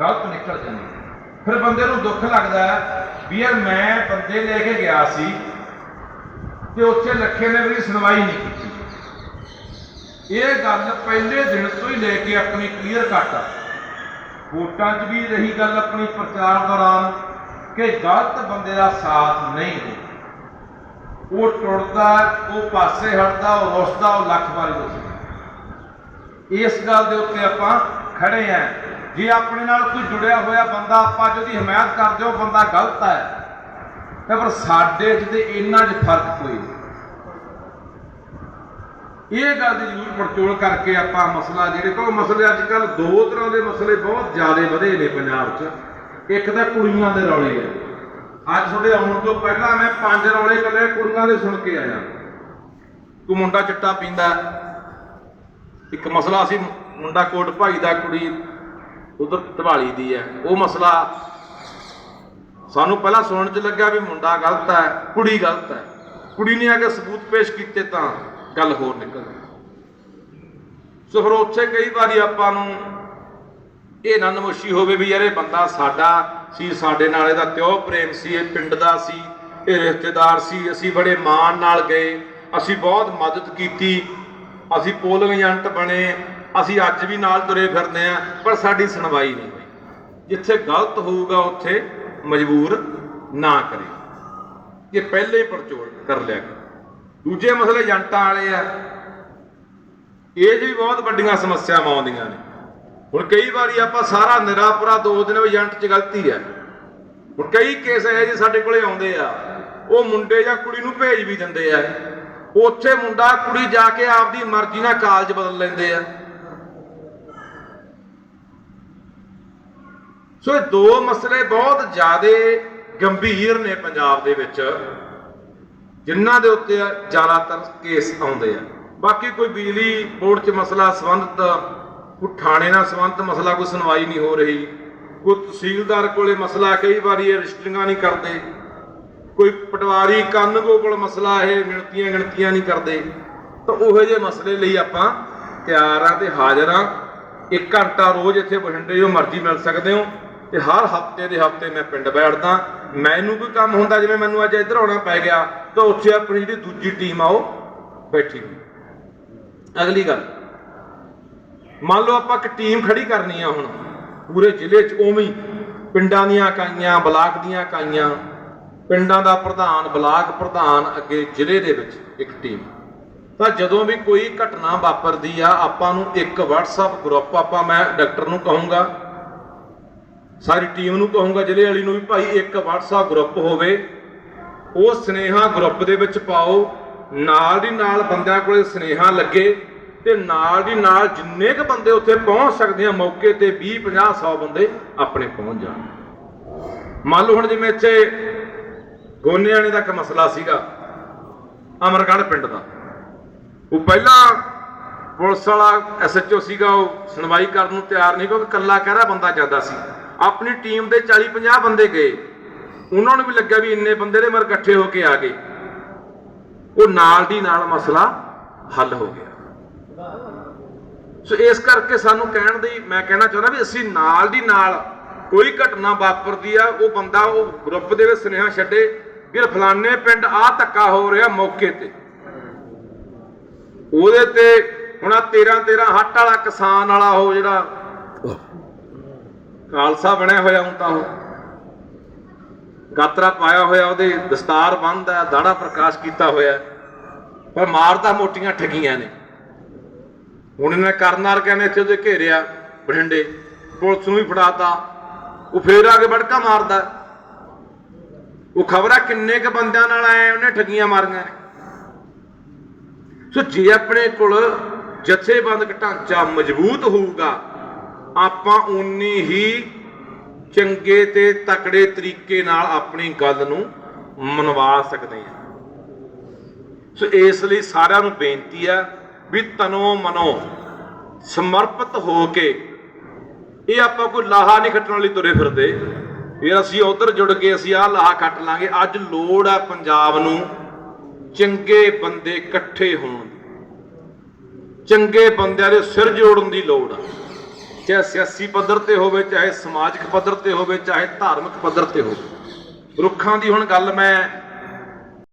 ਗਲਤ ਨਿਕਲ ਜਾਂਦੀ। ਫਿਰ ਬੰਦੇ ਨੂੰ ਦੁੱਖ ਲੱਗਦਾ ਵੀ ਯਾਰ ਮੈਂ ਬੰਦੇ ਲੈ ਕੇ ਗਿਆ ਸੀ ਤੇ ਉੱਥੇ ਲੱਖੇ ਨੇ ਮੇਰੀ ਸੁਣਵਾਈ ਨਹੀਂ ਕੀਤੀ। ਇਹ ਗੱਲ ਪਹਿਲੇ ਦਿਨ ਤੋਂ ਹੀ ਲੈ ਕੇ ਆਪਣੀ ਕਲੀਅਰ ਕੱਟ ਆ। ਵੋਟਾਂ 'ਚ ਵੀ ਰਹੀ ਗੱਲ ਆਪਣੀ ਪ੍ਰਚਾਰ ਦੌਰਾਨ ਕਿ ਗਲਤ ਬੰਦੇ ਦਾ ਸਾਥ ਨਹੀਂ ਦੇ। ਉਹ ਟੁੱਟਦਾ, ਉਹ ਪਾਸੇ ਹਟਦਾ, ਉਹ ਰੁੱਸਦਾ, ਉਹ ਲੱਖ ਵਾਰੀ ਰੁੱਸਦਾ। ਇਸ ਗੱਲ ਦੇ ਉੱਤੇ ਆਪਾਂ ਖੜੇ ਆਂ ਜੇ ਆਪਣੇ ਨਾਲ ਕੋਈ ਜੁੜਿਆ ਹੋਇਆ ਬੰਦਾ, ਆਪਾਂ ਜਿਹਦੀ ਹਮਾਇਤ ਕਰਦੇ ਹੋ ਬੰਦਾ ਗਲਤ ਹੈ। ਤੇ ਪਰ ਸਾਡੇ 'ਚ ਤੇ ਇਹਨਾਂ 'ਚ ਫ਼ਰਕ ਕੋਈ ਨਹੀਂ। ਇਹ ਗੱਲ ਦੀ ਜ਼ਰੂਰ ਪੜਚੋਲ ਕਰਕੇ ਆਪਾਂ ਮਸਲਾ ਜਿਹੜੇ ਕੋ ਮਸਲੇ ਅੱਜ ਕੱਲ ਦੋ ਤਰ੍ਹਾਂ ਦੇ ਮਸਲੇ ਬਹੁਤ ਜ਼ਿਆਦਾ ਵਧੇ ਨੇ ਪੰਜਾਬ 'ਚ। ਇੱਕ ਤਾਂ ਕੁੜੀਆਂ ਦੇ ਰੌਲੇ ਆ। ਅੱਜ ਤੁਹਾਡੇ ਆਉਣ ਤੋਂ ਪਹਿਲਾਂ ਮੈਂ ਪੰਜ ਰੌਲੇ ਕੱਲੇ ਕੁੜੀਆਂ ਦੇ ਸੁਣ ਕੇ ਆਇਆ। ਤੂੰ ਮੁੰਡਾ ਚਿੱਟਾ ਪੀਂਦਾ, ਇੱਕ ਮਸਲਾ ਸੀ ਮੁੰਡਾ ਕੋਟ ਭਾਈ ਦਾ ਕੁੜੀ ਉਧਰ ਧਵਾਲੀ ਦੀ ਹੈ। ਉਹ ਮਸਲਾ ਸਾਨੂੰ ਪਹਿਲਾਂ ਸੁਣਨ ਚ ਲੱਗਿਆ ਵੀ ਮੁੰਡਾ ਗਲਤ ਹੈ, ਕੁੜੀ ਗਲਤ ਹੈ। ਕੁੜੀ ਨੇ ਆ ਕੇ ਸਬੂਤ ਪੇਸ਼ ਕੀਤੇ ਤਾਂ ਗੱਲ ਹੋਰ ਨਿਕਲ ਸੋ ਫਿਰ ਉੱਥੇ ਕਈ ਵਾਰੀ ਆਪਾਂ ਨੂੰ ਇਹ ਨਾ ਨਮੋਸ਼ੀ ਹੋਵੇ ਵੀ ਯਾਰ ਇਹ ਬੰਦਾ ਸਾਡਾ ਸੀ, ਸਾਡੇ ਨਾਲ ਇਹਦਾ ਤਿਉ ਪ੍ਰੇਮ ਸੀ, ਇਹ ਪਿੰਡ ਦਾ ਸੀ, ਇਹ ਰਿਸ਼ਤੇਦਾਰ ਸੀ, ਅਸੀਂ ਬੜੇ ਮਾਣ ਨਾਲ ਗਏ, ਅਸੀਂ ਬਹੁਤ ਮਦਦ ਕੀਤੀ, ਅਸੀਂ ਪੋਲਿੰਗ ਏਜੰਟ ਬਣੇ ਅਸੀਂ ਅੱਜ ਵੀ ਨਾਲ ਤੁਰੇ ਫਿਰਦੇ ਆਂ ਪਰ ਸਾਡੀ ਸੁਣਵਾਈ ਨਹੀਂ ਹੋਈ। ਜਿੱਥੇ ਗਲਤ ਹੋਊਗਾ, ਉੱਥੇ ਮਜਬੂਰ ਨਾ ਕਰੇ। ਇਹ ਪਹਿਲੇ ਪਰਚੋਲ ਕਰ ਲਿਆ ਕਰੋ। ਦੂਜੇ ਮਸਲੇ ਏਜੰਟਾਂ ਵਾਲੇ ਆ। ਇਹ 'ਚ ਵੀ ਬਹੁਤ ਵੱਡੀਆਂ ਸਮੱਸਿਆਵਾਂ ਆਉਂਦੀਆਂ ਨੇ। ਹੁਣ ਕਈ ਵਾਰੀ ਆਪਾਂ ਸਾਰਾ ਨਿਰਾਪਰਾ ਦੋ ਦਿਨ ਏਜੰਟ 'ਚ ਗਲਤੀ ਹੈ ਹੁਣ ਕਈ ਕੇਸ ਇਹ ਜਿਹੇ ਸਾਡੇ ਕੋਲੇ ਆਉਂਦੇ ਆ। ਉਹ ਮੁੰਡੇ ਜਾਂ ਕੁੜੀ ਨੂੰ ਭੇਜ ਵੀ ਦਿੰਦੇ ਆ। ਉੱਥੇ ਮੁੰਡਾ ਕੁੜੀ ਜਾ ਕੇ ਆਪਦੀ ਮਰਜ਼ੀ ਨਾਲ ਕਾਲਜ ਬਦਲ ਲੈਂਦੇ ਆ। ਸੋ ਇਹ ਦੋ ਮਸਲੇ ਬਹੁਤ ਜ਼ਿਆਦੇ ਗੰਭੀਰ ਨੇ ਪੰਜਾਬ ਦੇ ਵਿੱਚ, ਜਿਨ੍ਹਾਂ ਦੇ ਉੱਤੇ ਜ਼ਿਆਦਾਤਰ ਕੇਸ ਆਉਂਦੇ ਆ। ਬਾਕੀ ਕੋਈ ਬਿਜਲੀ ਬੋਰਡ 'ਚ ਮਸਲਾ ਸੰਬੰਧਤ, ਕੋਈ ਥਾਣੇ ਨਾਲ ਸੰਬੰਧਤ ਮਸਲਾ ਕੋਈ ਸੁਣਵਾਈ ਨਹੀਂ ਹੋ ਰਹੀ, ਕੋਈ ਤਹਿਸੀਲਦਾਰ ਕੋਲੇ ਮਸਲਾ ਕਈ ਵਾਰੀ ਇਹ ਰਜਿਸਟਰੀਆਂ ਨਹੀਂ ਕਰਦੇ, ਕੋਈ ਪਟਵਾਰੀ ਕਾਨੂੰਗੋ ਕੋਲ ਮਸਲਾ ਇਹ ਮਿਣਤੀਆਂ ਗਿਣਤੀਆਂ ਨਹੀਂ ਕਰਦੇ, ਤਾਂ ਉਹੋ ਜਿਹੇ ਮਸਲੇ ਲਈ ਆਪਾਂ ਤਿਆਰ ਆ ਤੇ ਹਾਜ਼ਰ ਆ। ਇੱਕ ਘੰਟਾ ਰੋਜ਼ ਇੱਥੇ ਬਠਿੰਡੇ ਜੋ ਮਰਜ਼ੀ ਮਿਲ ਸਕਦੇ ਹੋ। ਤੇ ਹਰ ਹਫ਼ਤੇ ਦੇ ਹਫ਼ਤੇ ਮੈਂ ਪਿੰਡ ਬੈਠਦਾ। ਮੈਨੂੰ ਕੋਈ ਕੰਮ ਹੁੰਦਾ, ਜਿਵੇਂ ਮੈਨੂੰ ਅੱਜ ਇੱਧਰ ਆਉਣਾ ਪੈ ਗਿਆ, ਤਾਂ ਉੱਥੇ ਆਪਣੀ ਜਿਹੜੀ ਦੂਜੀ ਟੀਮ ਆ, ਉਹ ਬੈਠੀ ਹੋਈ ਅਗਲੀ ਗੱਲ, ਮੰਨ ਲਓ ਆਪਾਂ ਇੱਕ ਟੀਮ ਖੜੀ ਕਰਨੀ ਆ ਹੁਣ, ਪੂਰੇ ਜ਼ਿਲ੍ਹੇ 'ਚ ਉਵੇਂ ਪਿੰਡਾਂ ਦੀਆਂ ਇਕਾਈਆਂ, ਬਲਾਕ ਦੀਆਂ ਇਕਾਈਆਂ, ਪਿੰਡਾਂ ਦਾ ਪ੍ਰਧਾਨ, ਬਲਾਕ ਪ੍ਰਧਾਨ, ਅੱਗੇ ਜ਼ਿਲ੍ਹੇ ਦੇ ਵਿੱਚ ਇੱਕ ਟੀਮ। ਤਾਂ ਜਦੋਂ ਵੀ ਕੋਈ ਘਟਨਾ ਵਾਪਰਦੀ ਆ, ਆਪਾਂ ਨੂੰ ਇੱਕ WhatsApp ਗਰੁੱਪ ਆਪਾਂ, ਮੈਂ ਡਾਕਟਰ ਨੂੰ ਕਹੂੰਗਾ ਸਾਰੀ ਟੀਮ ਨੂੰ ਕਹੂੰਗਾ, ਜ਼ਿਲ੍ਹੇ ਵਾਲੀ ਨੂੰ ਵੀ ਭਾਈ ਇੱਕ WhatsApp ਗਰੁੱਪ ਹੋਵੇ। ਉਹ ਸਨੇਹਾ ਗਰੁੱਪ ਦੇ ਵਿੱਚ ਪਾਓ। ਨਾਲ ਦੀ ਨਾਲ ਬੰਦਿਆਂ ਕੋਲੇ ਸਨੇਹਾ ਲੱਗੇ ਤੇ ਨਾਲ ਦੀ ਨਾਲ ਜਿੰਨੇ ਕ ਬੰਦੇ ਉੱਥੇ ਪਹੁੰਚ ਸਕਦੇ ਆ, ਮੌਕੇ ਤੇ 20 50 100 ਬੰਦੇ ਆਪਣੇ ਪਹੁੰਚ ਜਾਣ। ਮੰਨ ਲਓ ਹੁਣ ਜਿਵੇਂ ਇੱਥੇ ਗੋਨੇ ਵਾਲੇ ਦਾ ਇੱਕ ਮਸਲਾ ਸੀਗਾ, ਅਮਰਗੜ੍ਹ ਪਿੰਡ ਦਾ। ਉਹ ਪਹਿਲਾਂ ਪੁਲਿਸ ਵਾਲਾ ਐਸਐਚਓ ਸੀਗਾ, ਉਹ ਸੁਣਵਾਈ ਕਰਨ ਨੂੰ ਤਿਆਰ ਨਹੀਂ ਕਿਉਂਕਿ ਕੱਲਾ ਕਹਿਰਾ ਬੰਦਾ ਜਾਂਦਾ ਸੀ। ਆਪਣੀ ਟੀਮ ਦੇ 40 50 ਬੰਦੇ ਗਏ। ਉਹਨਾਂ ਨੂੰ ਵੀ ਲੱਗਿਆ ਵੀ ਇੰਨੇ ਬੰਦੇ ਦੇ ਮਰ ਇਕੱਠੇ ਹੋ ਕੇ ਆ ਗਏ। ਉਹ ਨਾਲ ਦੀ ਨਾਲ ਮਸਲਾ ਹੱਲ ਹੋ ਗਿਆ। ਸੋ ਇਸ ਕਰਕੇ ਸਾਨੂੰ ਕਹਿਣ ਦੀ ਮੈਂ ਕਹਿਣਾ ਚਾਹੁੰਦਾ ਵੀ ਅਸੀਂ ਨਾਲ ਦੀ ਨਾਲ ਕੋਈ ਘਟਨਾ ਵਾਪਰਦੀ ਆ, ਉਹ ਬੰਦਾ ਉਹ ਗਰੁੱਪ ਦੇ ਵਿੱਚ ਸੁਨੇਹਾ ਛੱਡੇ ਵੀ ਫਲਾਣੇ ਪਿੰਡ ਆ ਧੱਕਾ ਹੋ ਰਿਹਾ ਮੌਕੇ ਤੇ। ਉਹਦੇ ਤੇ ਹੁਣ ਆ 13 13 ਹੱਟ ਵਾਲਾ ਕਿਸਾਨ ਵਾਲਾ ਉਹ ਜਿਹੜਾ ਖਾਲਸਾ ਬਣਿਆ ਹੋਇਆ ਹੁੰਦਾ ਉਹ। ਗਾਤਰਾ ਪਾਇਆ ਹੋਇਆ, ਉਹਦੇ ਦਸਤਾਰ ਬੰਨਦਾ ਦਾੜਾ ਪ੍ਰਕਾਸ਼ ਕੀਤਾ ਹੋਇਆ। ਪਰ ਮਾਰਦਾ ਮੋਟੀਆਂ ਠਗੀਆਂ ਨੇ। ਹੁਣ ਇਹਨਾਂ ਕਰਨਾਰ ਕਹਿੰਦੇ ਇੱਥੇ ਉਹਦੇ ਘੇਰਿਆ, ਬਠਿੰਡੇ। ਪੁਲਿਸ ਨੂੰ ਵੀ ਫੜਾਤਾ। ਉਹ ਫੇਰ ਆ ਕੇ ਬੜਕਾ ਮਾਰਦਾ। ਉਹ ਖਬਰਾਂ ਕਿੰਨੇ ਕ ਬੰਦਿਆਂ ਨਾਲ ਆਏ, ਉਹਨੇ ਠਗੀਆਂ ਮਾਰੀਆਂ। ਨੇ ਸੋ ਜੇ ਆਪਣੇ ਕੋਲ ਜਥੇਬੰਦਕ ਢਾਂਚਾ ਮਜ਼ਬੂਤ ਹੋਊਗਾ ਆਪਾਂ ਉਨੀ ਹੀ ਚੰਗੇ ਤੇ ਤਕੜੇ ਤਰੀਕੇ ਨਾਲ ਆਪਣੀ ਗੱਲ ਨੂੰ ਮਨਵਾ ਸਕਦੇ ਹਾਂ। ਸੋ ਇਸ ਲਈ ਸਾਰਿਆਂ ਨੂੰ ਬੇਨਤੀ ਆ ਵੀ ਤਨੋ ਮਨੋ ਸਮਰਪਿਤ ਹੋ ਕੇ ਇਹ ਆਪਾਂ ਕੋਈ ਲਾਹਾ ਨਹੀਂ ਖੱਟਣ ਲਈ ਤੁਰੇ ਫਿਰਦੇ। ਫਿਰ ਅਸੀਂ ਉਧਰ ਜੁੜ ਕੇ ਅਸੀਂ ਆਹ ਲਾਹਾ ਕੱਟ ਲਾਂਗੇ। ਅੱਜ ਲੋੜ ਆ ਪੰਜਾਬ ਨੂੰ ਚੰਗੇ ਬੰਦੇ ਇਕੱਠੇ ਹੋਣ ਚੰਗੇ ਬੰਦਿਆਂ ਦੇ ਸਿਰ ਜੋੜਨ ਦੀ ਲੋੜ ਆ। ਚਾਹੇ ਸਿਆਸੀ ਪੱਧਰ ਤੇ ਹੋਵੇ, ਚਾਹੇ ਸਮਾਜਿਕ ਪੱਧਰ ਤੇ ਹੋਵੇ, ਚਾਹੇ ਧਾਰਮਿਕ ਪੱਧਰ ਤੇ ਹੋਵੇ। ਰੁੱਖਾਂ ਦੀ ਹੁਣ ਗੱਲ ਮੈਂ